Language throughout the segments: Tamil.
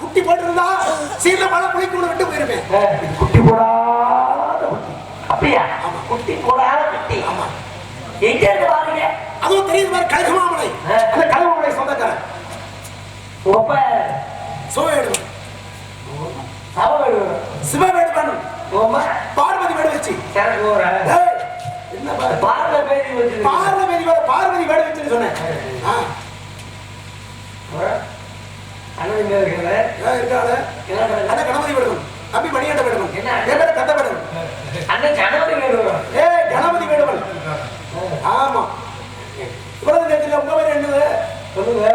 குட்டி. போட்டிருந்தா சீல மழை குளிக்கணும் விட்டு போயிருப்பேன் குட்டி போடாத குட்டி. அப்படியா? குட்டி போடாத குட்டி. ஆமா. எங்க இருந்து பாருங்க அதுவும் தெரியுது மாதிரி கழகமாமலை. அந்த கழகமாமலை சொந்தக்காரன். ஒப்ப சோழவேடுவன் சவ சிவவேடுவன் உமா பார்வதி வேடு வச்சு. என்ன பார்வதி பார்வதி வேடு வச்சுன்னு சொன்னேன். கணபதி வேடுவன் தம்பி மணிகண்ட வேடுவன் என்ன? கந்த வேடுவன் அண்ணன் ஜனவரி வேணும் ஏய் கணபதி வேடுவன் ஆமா. இவ்வளவு கேட்கல உங்க பேர் என்னது? சொல்லுங்க.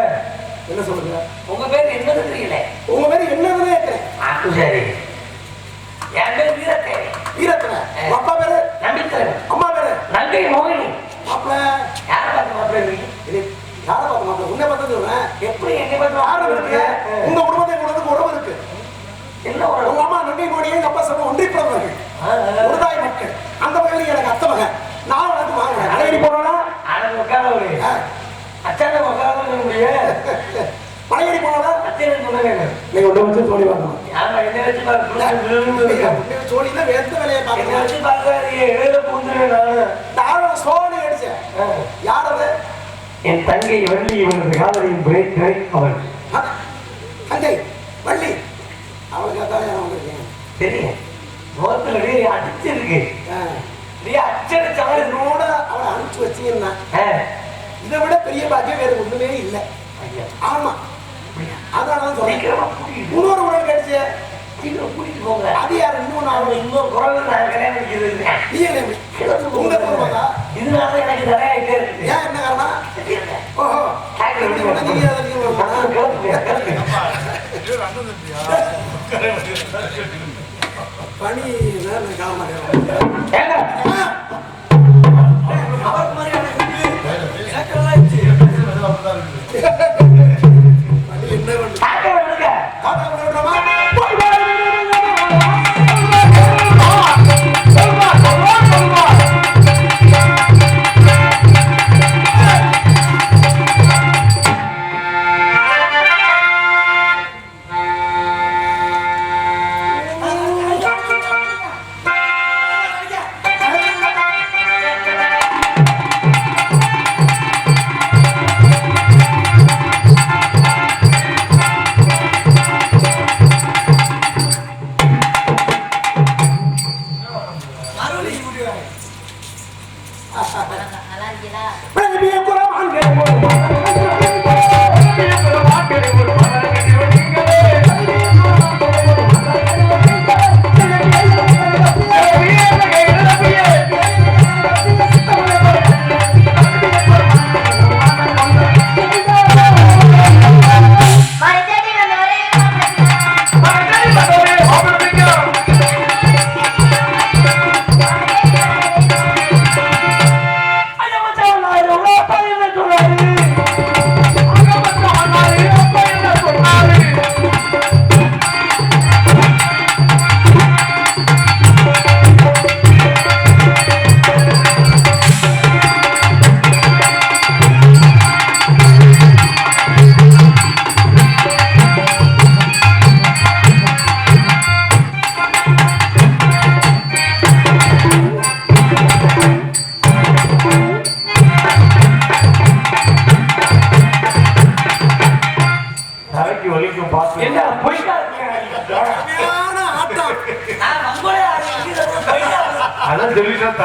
என்ன சொல்லுங்க உங்க பேர் என்னது தெரியல. உங்க பேர் என்னதுன்னு கேட்கிறேன் சரி உங்க அப்பா பேரு? நம்பித்தரன் அம்மா பேரு? நன்றி மோகினி. மாப்பிள்ள யார பார்த்து மாப்பிள்ளை? இது யாரை பார்த்து மாப்பிள்ள உன்னை பார்த்து சொல்றேன். எப்படி என்னை பார்த்து யாரும் இருக்கு? உங்க குடும்பத்தை கொடுத்து உறவு இருக்கு. என்ன ஒரு உங்க அம்மா நன்றி மோடியே எங்க அப்பா சொல்ல ஒன்றி பிறந்தவர்கள். ஆ, ஆ. ஒரு தாய் மக்கள். அந்த வகையில் எனக்கு அத்தை மகன். நான் உனக்கு வாங்குறேன் அழகடி போனா அட உட்காரவரு அச்சான உட்கார மலையடி போனா அச்சனை சொன்னாங்க நீங்க ஒன்று வச்சு சொல்லி வரணும் பாரு சோழினா வேந்த வேலையை பார்க்கணும் வச்சு பாக்காது இடையில பூந்துருவேன் நானு. நான் சோழி அடிச்சேன். யார் அது என் தங்கை வள்ளி இவனது காதலியின் பிரேக் பிரேக் அவள் தங்கை வள்ளி. அவளுக்கு தான் வந்திருக்கேன் தெரியும் முகத்துல அப்படியே அடிச்சிருக்கு. அப்படியே அச்சடிச்சாலும் என்னோட அவளை அனுப்பிச்சு வச்சீங்கன்னா. இதை விட பெரிய பாக்கியம் வேற ஒண்ணுமே இல்லை. ஆமா. அதான் நான் சொல்றேன். இன்னொரு உறவு கிடைச்சு சீக்கிரம் கூட்டிட்டு போங்க அது யார் அவன் அவன் இன்னொரு குரல் நான் கல்யாணம் இதனால எனக்கு நிறைய இருக்கு ஏன் என்ன காரணம். ஓஹோ கேட்கல இப்படி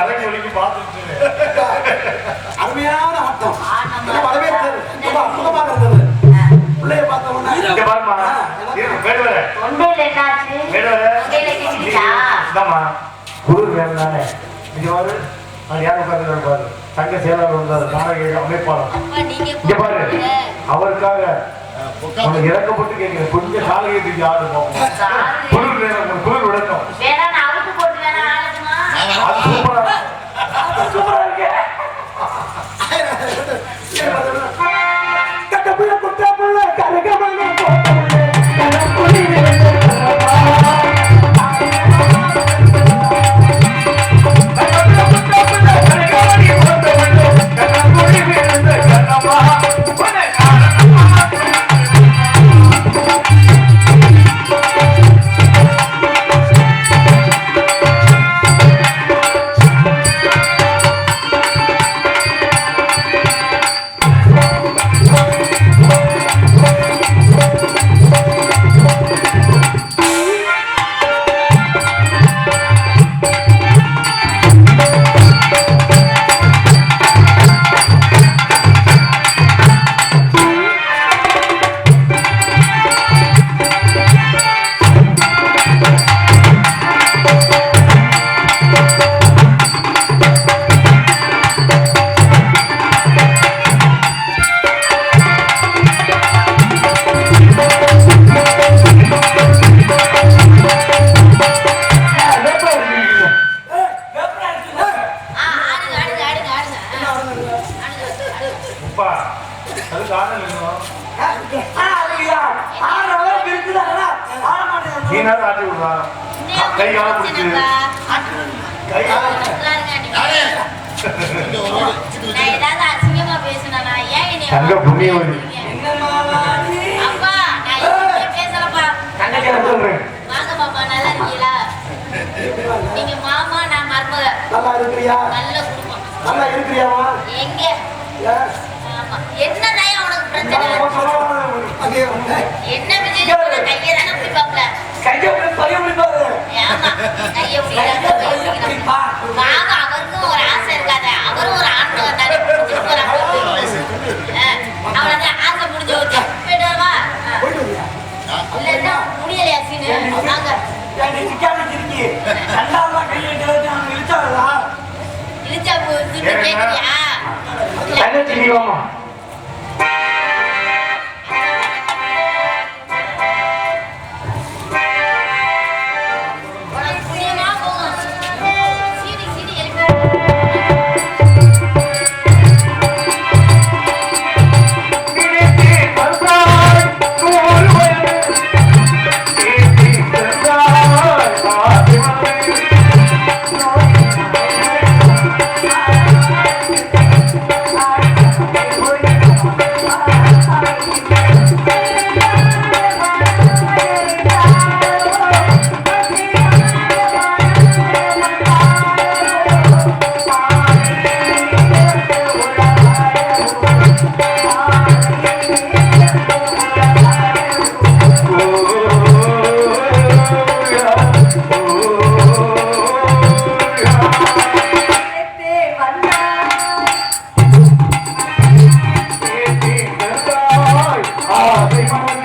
வலிக்கும் பார்த்துட்டு அருமையான ஆட்டம். ஆட்டம். என்ன வரவேற்றது ரொம்ப அற்புதமாக இருந்தது பிள்ளைய பார்த்த உடனே இங்க பாருமா. வேடுவரே தொண்டையில என்னாச்சு? வேடுவரே தொண்டையில கிழிச்சா இந்தாம்மா. குரு வேணும் தானே இங்க பாரு. அது யார் உட்காந்து பாரு. தங்க செயலாளர் வந்தாரு நாடக அமைப்பாளர். இங்க பாரு. அவருக்காக இறக்கப்பட்டு கேட்கிறேன். கொஞ்சம் காலையை ஆடு பார்ப்போம் கை கால பிடிச்சு. கை கால தங்க புண்ணியவதி. Thank you.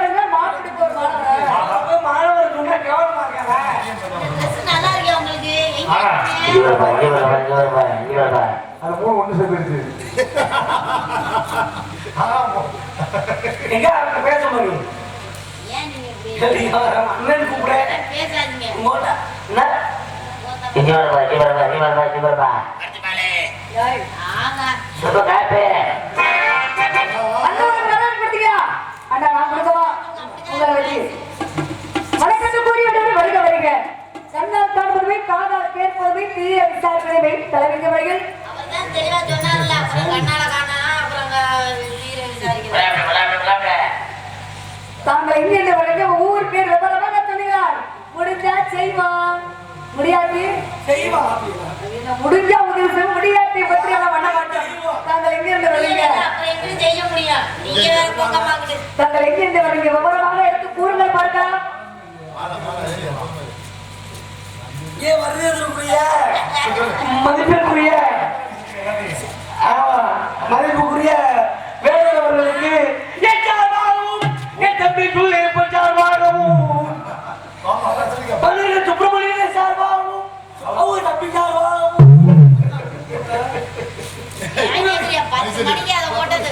இங்க? வரப்பா இங்க வரப்பா இங்க வரப்பா இங்க வரப்பா அது மூணு ஒண்ணு சேர்ந்துருச்சு எங்க அவங்க பேச முடியும்? ஏன் நீங்க இப்படி அண்ணன் கூப்பிட. பேசாதீங்க மோட்டா என்ன? இங்க வரப்பா இங்க வரப்பா இங்க வரப்பா இங்க வரப்பா செய்வா என்ன முடிஞ்சா உதவி செய்ய முடியாட்டி பற்றி எல்லாம் பண்ண மாட்டோம் தாங்கள் எங்கிருந்து எப்படி செய்ய முடியும் நீங்க வேற போக்க பாக்குது தாங்கள் எங்கிருந்து வருவீங்க விவரமாக எடுத்து கூறுங்கள் பார்க்கலாம். ஏன் வருகிறதுக்குரிய மதிப்பிற்குரிய ஆமா, மதிப்புக்குரிய ஓட்டது